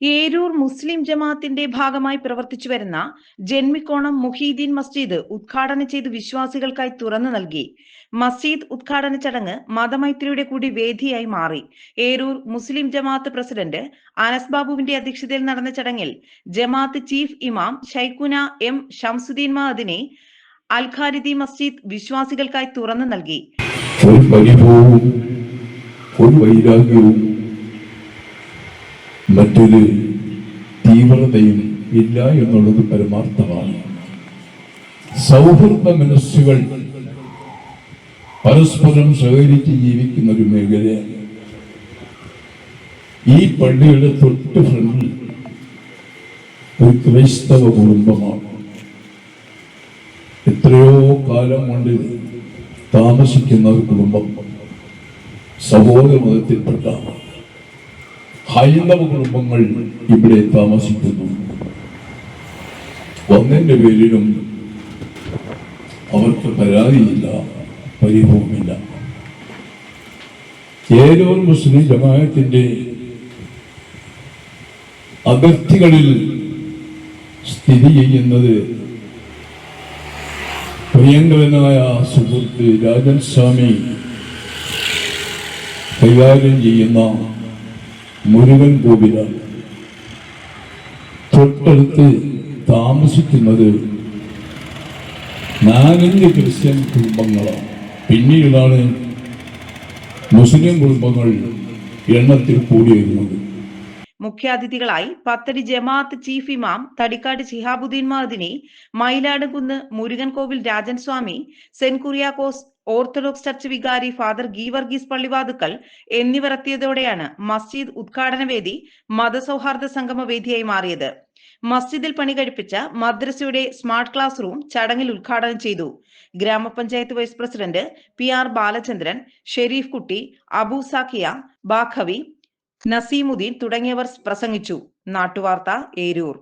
ഏരൂർ മുസ്ലിം ജമാഅത്തിന്റെ ഭാഗമായി പ്രവർത്തിച്ചു വരുന്ന ജന്മിക്കോണം മുഹീദ്ദീൻ മസ്ജിദ് ഉദ്ഘാടനം ചെയ്ത് വിശ്വാസികൾക്കായി തുറന്നു നൽകി. മസ്ജിദ് ഉദ്ഘാടന ചടങ്ങ് മതമൈത്രിയുടെ കൂടി വേദിയായി മാറി. ഏരൂർ മുസ്ലിം ജമാഅത്ത് പ്രസിഡന്റ് അനസ് ബാബുവിന്റെ അധ്യക്ഷതയിൽ നടന്ന ചടങ്ങിൽ ജമാഅത്ത് ചീഫ് ഇമാം ഷൈഖുന എം ഷംസുദ്ദീൻ മഹദിനെ അൽഖാരിദി മസ്ജിദ് വിശ്വാസികൾക്കായി തുറന്നു നൽകി. മറ്റൊരു തീവ്രതയും ഇല്ല എന്നുള്ളത് പരമാർത്ഥമാണ്. സൗഹൃദ മനസ്സുകൾ പരസ്പരം സഹകരിച്ച് ജീവിക്കുന്ന ഒരു മേഖലയാണ്. ഈ പള്ളിയുടെ തൊട്ട് ഫ്രണ്ടിൽ ഒരു ക്രൈസ്തവ കുടുംബമാണ്. എത്രയോ കാലം കൊണ്ട് താമസിക്കുന്ന ഒരു കുടുംബം സഹോദര മതത്തിൽപ്പെട്ട ഹൈന്ദവ കുടുംബങ്ങൾ ഇവിടെ താമസിക്കുന്നു. ഒന്നിന്റെ പേരിലും അവർക്ക് പരാതിയില്ല പരിഭവമില്ല. ഏരൂർ മുസ്ലിം ജമാഅത്തിന്റെ അതിർത്തികളിൽ സ്ഥിതി ചെയ്യുന്നത് പ്രിയങ്കരനായ സുഹൃത്ത് രാജൻ സ്വാമി കൈകാര്യം ചെയ്യുന്ന മുരുകൻ കോവിലാണ് തൊട്ടടുത്ത് താമസിക്കുന്നത് നാലഞ്ച് ക്രിസ്ത്യൻ കുടുംബങ്ങളാണ്. പിന്നീടാണ് മുസ്ലിം കുടുംബങ്ങൾ എണ്ണത്തിൽ കൂടി വരുന്നത് മുഖ്യാതിഥികളായി പത്തടി ജമാഅത്ത് ചീഫ് ഇമാം തടിക്കാട് ശിഹാബുദ്ദീൻ മഹദിനി മയിലാടുകുന്ന് മുരുകൻ കോവിൽ രാജൻ സ്വാമി സെന്റ് കുറിയാക്കോസ് ഓർത്തഡോക്സ് ചർച്ച് വികാരി ഫാദർ ഗീവർഗീസ് പള്ളിവാതുക്കൽ എന്നിവർ എത്തിയതോടെയാണ് മസ്ജിദ് ഉദ്ഘാടന വേദി മതസൗഹാർദ്ദ സംഗമ വേദിയായി മാറിയത്. മസ്ജിദിൽ പണി കഴിപ്പിച്ച മദ്രസയുടെ സ്മാർട്ട് ക്ലാസ് റൂം ചടങ്ങിൽ ഉദ്ഘാടനം ചെയ്തു. ഗ്രാമപഞ്ചായത്ത് vice president P R Balachandran Sharif Kutty Abu Sakkiya Baqavi Naseemuddin തുടങ്ങിയവർ പ്രസംഗിച്ചു. നാട്ടുവാർത്ത ഏരൂർ.